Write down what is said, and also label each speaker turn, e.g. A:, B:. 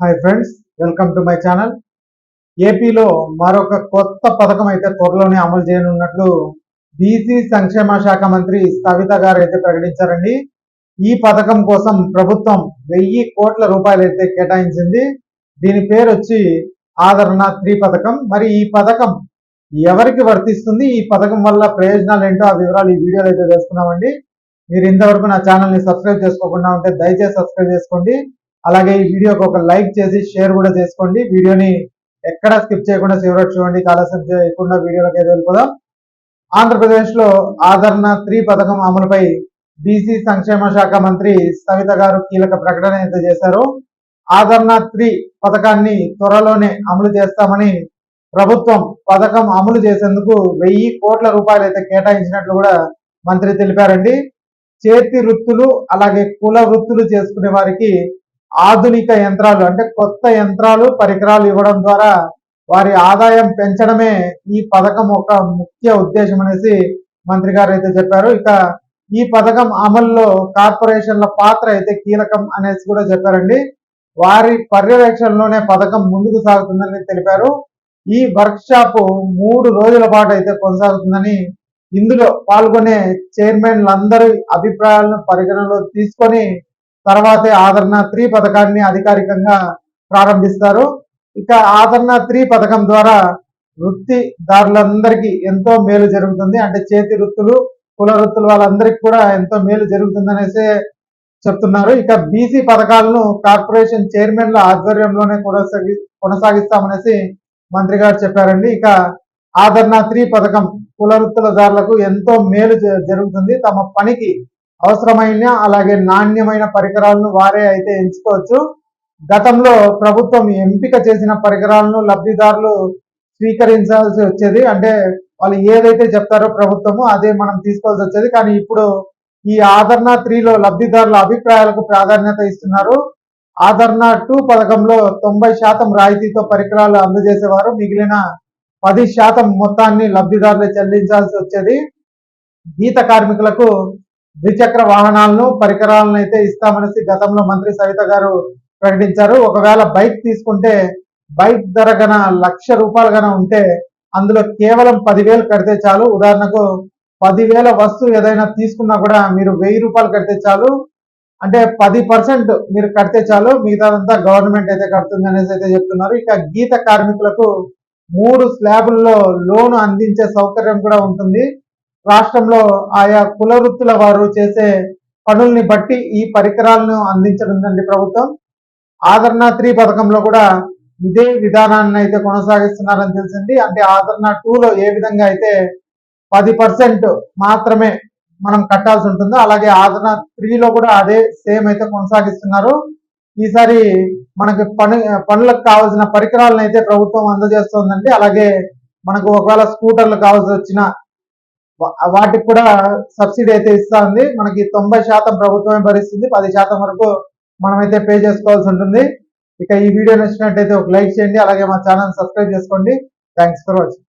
A: Hi friends welcome to my channel ఏపీలో మరొక కొత్త పథకం అయితే త్వరలోనే అమలు చేయనున్నట్లు బీసీ సంక్షేమ శాఖ మంత్రి సవిత గారు అయితే ప్రకటించారండి. ఈ పథకం కోసం ప్రభుత్వం వెయ్యి కోట్ల రూపాయలు అయితే కేటాయించింది. దీని పేరు వచ్చి ఆదరణ త్రీ పథకం. మరి ఈ పథకం ఎవరికి వర్తిస్తుంది? ఈ పథకం వల్ల ప్రయోజనాలు ఏంటో ఆ వివరాలు ఈ వీడియోలో అయితే తెలుసుకున్నామండి మీరు ఇంతవరకు నా ఛానల్ని సబ్స్క్రైబ్ చేసుకోకుండా ఉంటే దయచేసి సబ్స్క్రైబ్ చేసుకోండి. అలాగే ఈ వీడియోకి ఒక లైక్ చేసి షేర్ కూడా చేసుకోండి. వీడియోని ఎక్కడ స్కిప్ చేయకుండా చివరి చూడండి. ఆలస్యం చేయకుండా వీడియోలోకి అయితే వెళ్ళిపోదాం. ఆంధ్రప్రదేశ్లో ఆదరణ త్రీ పథకం అమలుపై బీసీ సంక్షేమ శాఖ మంత్రి సవిత గారు కీలక ప్రకటన అయితే చేశారు. ఆదరణ త్రీ పథకాన్ని త్వరలోనే అమలు చేస్తామని ప్రభుత్వం పథకం అమలు చేసేందుకు వెయ్యి కోట్ల రూపాయలు అయితే కేటాయించినట్లు కూడా మంత్రి తెలిపారండి. చేతి వృత్తులు అలాగే కుల వృత్తులు చేసుకునే వారికి ఆధునిక యంత్రాలు అంటే కొత్త యంత్రాలు పరికరాలు ఇవ్వడం ద్వారా వారి ఆదాయం పెంచడమే ఈ పథకం ఒక ముఖ్య ఉద్దేశం అనేసి మంత్రి గారు అయితే చెప్పారు. ఇక ఈ పథకం అమల్లో కార్పొరేషన్ల పాత్ర అయితే కీలకం అనేసి కూడా చెప్పారండి. వారి పర్యవేక్షణలోనే పథకం ముందుకు సాగుతుందని తెలిపారు. ఈ వర్క్ షాప్ మూడు రోజుల పాటు అయితే కొనసాగుతుందని ఇందులో పాల్గొనే చైర్మన్లందరి అభిప్రాయాలను పరిగణలో తీసుకొని తర్వాతే ఆదరణ త్రీ పథకాన్ని అధికారికంగా ప్రారంభిస్తారు. ఇక ఆదరణ త్రీ పథకం ద్వారా వృత్తిదారులందరికీ ఎంతో మేలు జరుగుతుంది. అంటే చేతి వృత్తులు కుల వృత్తులు వాళ్ళందరికీ కూడా ఎంతో మేలు జరుగుతుంది అనేసి చెప్తున్నారు. ఇక బీసీ పథకాలను కార్పొరేషన్ చైర్మన్ల ఆధ్వర్యంలోనే కొనసాగి కొనసాగిస్తామనేసి మంత్రి గారు చెప్పారండి. ఇక ఆదరణ త్రీ పథకం కుల వృత్తులదారులకు ఎంతో మేలు జరుగుతుంది. తమ పనికి అవసరమైన అలాగే నాణ్యమైన పరికరాలను వారే అయితే ఎంచుకోవచ్చు. గతంలో ప్రభుత్వం ఎంపిక చేసిన పరికరాలను లబ్ధిదారులు స్వీకరించాల్సి వచ్చేది. అంటే వాళ్ళు ఏదైతే చెప్తారో ప్రభుత్వము అదే మనం తీసుకోవాల్సి వచ్చేది. కానీ ఇప్పుడు ఈ ఆదరణ త్రీలో లబ్ధిదారుల అభిప్రాయాలకు ప్రాధాన్యత ఇస్తున్నారు. ఆదరణ టూ పథకంలో తొంభై శాతం రాయితీతో పరికరాలు అందజేసేవారు. మిగిలిన పది శాతం మొత్తాన్ని లబ్ధిదారులు చెల్లించాల్సి వచ్చేది. గీత కార్మికులకు ద్విచక్ర వాహనాలను పరికరాలను అయితే ఇస్తామనేసి గతంలో మంత్రి సవిత గారు ప్రకటించారు. ఒకవేళ బైక్ తీసుకుంటే బైక్ ధర గన లక్ష రూపాయలు గన ఉంటే అందులో కేవలం పదివేలు కడితే చాలు. ఉదాహరణకు పదివేల వస్తువు ఏదైనా తీసుకున్నా కూడా మీరు వెయ్యి రూపాయలు కడితే చాలు. అంటే పది పర్సెంట్ మీరు కడితే చాలు. మిగతాదంతా గవర్నమెంట్ అయితే కడుతుంది అనేసి అయితే చెప్తున్నారు. ఇక గీత కార్మికులకు మూడు స్లాబుల్లో లోను అందించే సౌకర్యం కూడా ఉంటుంది. రాష్ట్రంలో ఆయా కుల వృత్తుల వారు చేసే పనుల్ని బట్టి ఈ పరికరాలను అందించనుందండి ప్రభుత్వం. ఆదరణ త్రీ పథకంలో కూడా ఇదే విధానాన్ని అయితే కొనసాగిస్తున్నారని తెలిసింది. అంటే ఆదరణ టూలో ఏ విధంగా అయితే పది పర్సెంట్ మాత్రమే మనం కట్టాల్సి ఉంటుందో అలాగే ఆదరణ త్రీలో కూడా అదే సేమ్ అయితే కొనసాగిస్తున్నారు. ఈసారి మనకి పని పనులకు కావాల్సిన పరికరాలను అయితే ప్రభుత్వం అందజేస్తోందండి. అలాగే మనకు ఒకవేళ స్కూటర్లు కావాల్సి వచ్చిన వాటికి కూడా సబ్సిడీ అయితే ఇస్తా ఉంది మనకి తొంభై శాతం ప్రభుత్వమే భరిస్తుంది. పది శాతం వరకు మనమైతే పే చేసుకోవాల్సి ఉంటుంది. ఇక ఈ వీడియో నచ్చినట్టయితే ఒక లైక్ చేయండి. అలాగే మా ఛానల్ సబ్స్క్రైబ్ చేసుకోండి. Thanks for watching.